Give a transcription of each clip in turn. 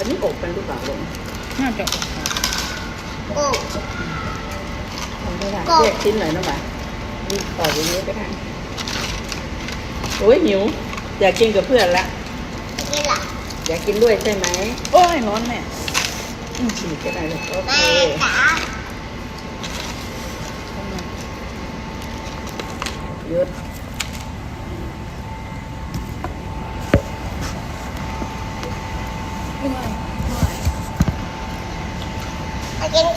อันนี้อบเป็นหรือเปล่าลงน่าจะอบค่ะโอ้ทำไม่ได้ก็แยกชิ้นหน่อยนะบ่านี่ต่ออย่างนี้ก็ได้โอ้ยหิว อยากกินกับเพื่อนละนี่ล่ะอยากกินด้วยใช่ไหมโอ้ยร้อนแม่อืมฉีกก็ได้เลยโอเคแม่จ๋าหยุด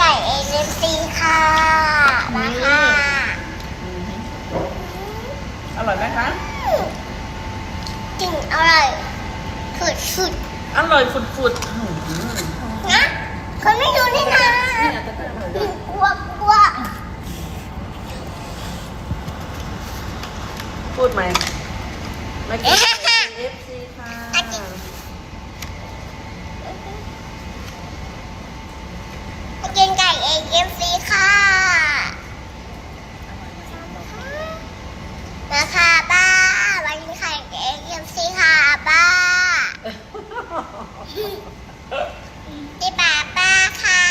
มา กินไก่เอเจนซีค่ะมาค่ะอืมอร่อยไหมคะจริงอร่อยสุดสุดอร่อยฝุดๆอื้อหือๆนะคนไม่ดูนี่นะเนี่ยตะกร้าอร่อยด้วยกลัวกลัวพูดไหมมากินเอฟซีค่ะ มา กินไก่เอเจนซีค่ะมาค่ะป้ามากินไก่เอเจนซีค่ะป้าที่ป้าป้าค่ะ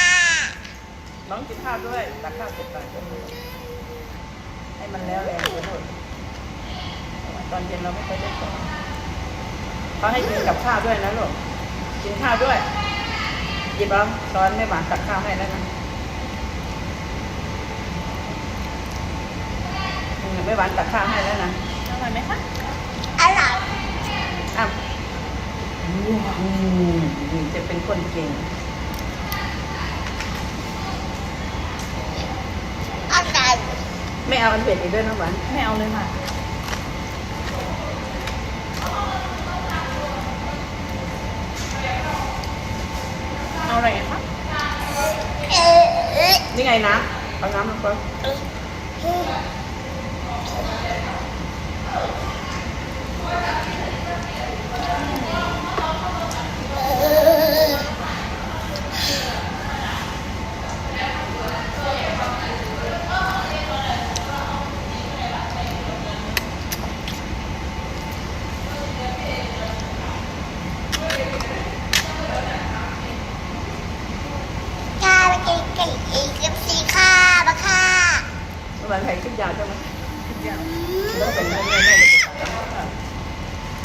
น้องกินข้าวด้วยตักข้าวเสร็จก่อนให้มันแล้วแรงไปหมดตอนเย็นเราไม่ค่อยได้กินเขาให้กินกับข้าวด้วยนะลูกกินข้าวด้วย หยิบเอาช้อนไม่หวานตักข้าวให้แล้วนะอืมไม่หวานตักข้าวให้แล้วนะอร่อยไหมคะอร่อยอ้าวอืมจะเป็นคนเก่งอร่อยไม่เอาอันเผ็ดอีกด้วยนะหวานไม่เอาเลยค่ะ เอาอะไรอีกคะนี่ไงนะเอาน้ำลงไป ค่ะมากินไก่เอเจนซีค่ะมาค่ะ บานไข่ขึ้นยาวใช่ไหมทุกอย่างแล้วเป็นไงไงไงเด็กๆตัก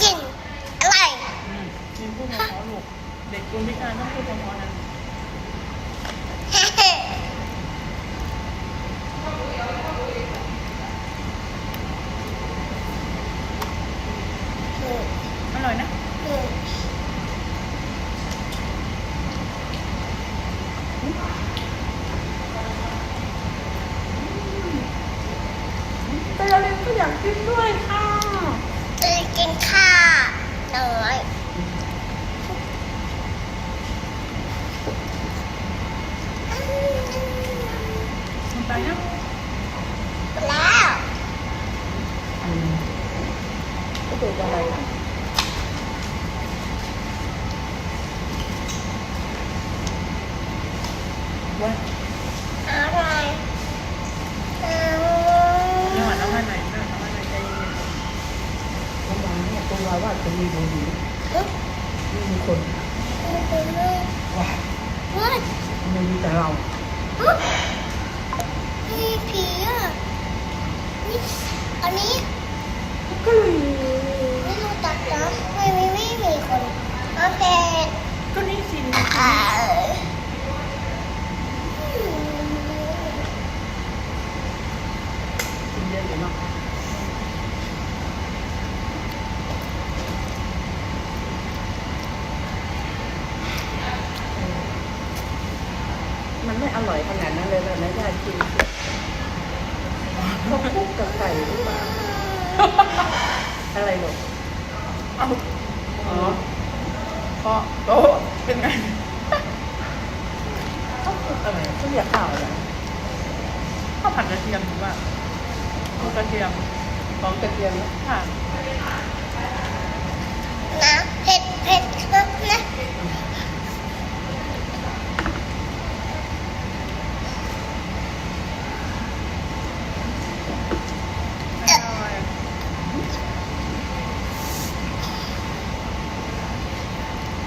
กินอร่อยอืมมีพูดมาขอลูกเด็กคนพิการต้องพูดพอๆนะ อร่อยนะ แต่เราเรียน ก็อยากกินด้วยค่ะจะกินข้าวน้อยมันไปนะแล้วก็เป็นอะไรนะว่า อร่อยอื ไม่ห ม วานน้ำมันหน่อยน้ำมันหน่อยใจเย็น น้ำหวานเนี่ยตัวว่าจะมีบุหรี่ไม่มีคน ว้ายว้ายไม่มีแต่เรามีผีอะนี่อันนี้ก็เลยไม่รู้จักนะไม่ไมีไม่มีคนโอเคก็นี่สิอ่ากินเยอะอยู่เนาะมันไม่ อร่อยขนาดนั้นเลยเลยนะญาติกินเขาคลุกกับไก่หรือเปล่าอะไรหรอกเอาอ๋อเพราะโต๊ะเป็นไงเขาคลุกอะไรเขาเรียกข้าวอะไรข้าวผัดกระเทียมหรือว่าข้าวกระเทียมของกระเทียมนะค่ะ